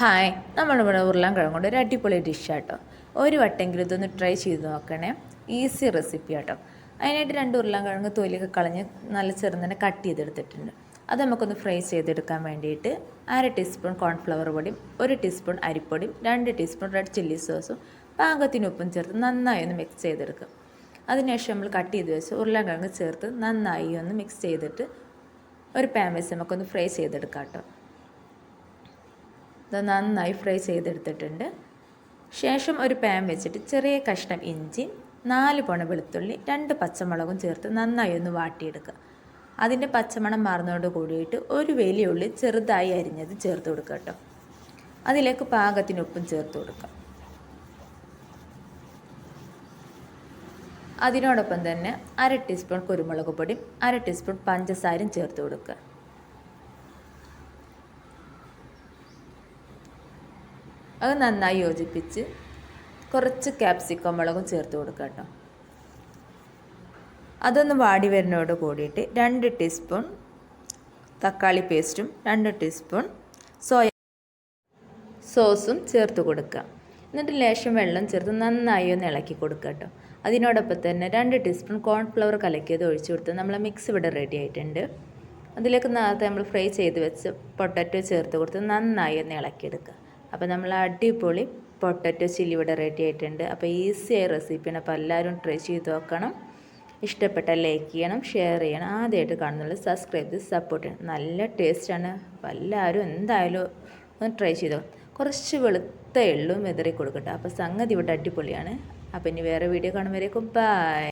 Hi നമ്മളിവിടെ ഉരുളൻ കൊണ്ട് ഒരു അടിപൊളി ഡിഷാട്ടോ ഒരു വട്ടെങ്കിലും ഇതൊന്ന് ട്രൈ ചെയ്ത് നോക്കണേ. ഈസി റെസിപ്പി ആട്ടോ. അതിനായിട്ട് രണ്ട് ഉരുളാൻ കിഴങ്ങ് തൊലിയൊക്കെ കളഞ്ഞ് നല്ല ചെറുതന്നെ കട്ട് ചെയ്തെടുത്തിട്ടുണ്ട്. അത് നമുക്കൊന്ന് ഫ്രൈ ചെയ്തെടുക്കാൻ വേണ്ടിയിട്ട് അര ടീസ്പൂൺ കോൺഫ്ലവർ പൊടിയും ഒരു ടീസ്പൂൺ അരിപ്പൊടിയും രണ്ട് ടീസ്പൂൺ റെഡ് ചില്ലി സോസും പാകത്തിന് ഉപ്പും ചേർത്ത് നന്നായി ഒന്ന് മിക്സ് ചെയ്തെടുക്കും. അതിനുശേഷം നമ്മൾ കട്ട് ചെയ്ത് വെച്ച് ഉരുളൻകിഴങ്ങ് ചേർത്ത് നന്നായി ഒന്ന് മിക്സ് ചെയ്തിട്ട് ഒരു പാൻ വെച്ച് നമുക്കൊന്ന് ഫ്രൈ ചെയ്തെടുക്കാം കേട്ടോ ഇത് നന്നായി ഫ്രൈ ചെയ്തെടുത്തിട്ടുണ്ട്. ശേഷം ഒരു പാൻ വെച്ചിട്ട് ചെറിയ കഷ്ണം ഇഞ്ചി നാല് പൊണ വെളുത്തുള്ളി രണ്ട് പച്ചമുളകും ചേർത്ത് നന്നായി ഒന്ന് വാട്ടിയെടുക്കുക. അതിന്റെ പച്ചമണം മാറുന്നതോട് കൂടിയിട്ട് ഒരു വലിയുള്ളി ചെറുതായി അരിഞ്ഞത് ചേർത്ത് കൊടുക്കുക കേട്ടോ. അതിലേക്ക് പാകത്തിന് ഉപ്പും ചേർത്ത് കൊടുക്കുക. അതിനോടൊപ്പം തന്നെ അര ടീസ്പൂൺ കുരുമുളക് പൊടിയും അര ടീസ്പൂൺ പഞ്ചസാരയും ചേർത്ത് കൊടുക്കുക. അത് നന്നായി യോജിപ്പിച്ച് കുറച്ച് ക്യാപ്സിക്കം മുളകും ചേർത്ത് കൊടുക്കുക കേട്ടോ. അതൊന്ന് വാടി വരുന്നതോട് കൂടിയിട്ട് രണ്ട് ടീസ്പൂൺ തക്കാളി പേസ്റ്റും രണ്ട് ടീസ്പൂൺ സോയ സോസും ചേർത്ത് കൊടുക്കുക. എന്നിട്ട് ലേശം വെള്ളം ചേർത്ത് നന്നായി ഒന്ന് ഇളക്കി കൊടുക്കുക കേട്ടോ. അതിനോടൊപ്പം തന്നെ രണ്ട് ടീസ്പൂൺ കോൺഫ്ലവർ കലക്കിയത് ഒഴിച്ചു കൊടുത്ത് നമ്മളെ മിക്സ് ഇവിടെ റെഡി ആയിട്ടുണ്ട്. അതിലേക്ക് നേരത്തെ നമ്മൾ ഫ്രൈ ചെയ്ത് വെച്ച് പൊട്ടറ്റോ ചേർത്ത് കൊടുത്ത് നന്നായി ഒന്ന് ഇളക്കിയെടുക്കുക അപ്പോൾ നമ്മൾ അടിപൊളി പൊട്ടറ്റോ ചില്ലി ഇവിടെ റെഡി ആയിട്ടുണ്ട്. അപ്പോൾ ഈസി ഈസിയായ റെസിപ്പിയാണ് അപ്പോൾ എല്ലാവരും ട്രൈ ചെയ്ത് നോക്കണം. ഇഷ്ടപ്പെട്ട ലൈക്ക് ചെയ്യണം ഷെയർ ചെയ്യണം. ആദ്യമായിട്ട് കാണുന്നുള്ളൂ സബ്സ്ക്രൈബ് ചെയ്ത് സപ്പോർട്ട് ചെയ്യണം. നല്ല ടേസ്റ്റാണ് അപ്പോൾ എല്ലാവരും എന്തായാലും ഒന്ന് ട്രൈ ചെയ്തോ കുറച്ച് വെളുത്ത എള്ളും വിതറി കൊടുക്കട്ടെ. അപ്പോൾ സംഗതി ഇവിടെ അടിപൊളിയാണ്. അപ്പോൾ ഇനി വേറെ വീഡിയോ കാണുമ്പോഴേക്കും ബൈ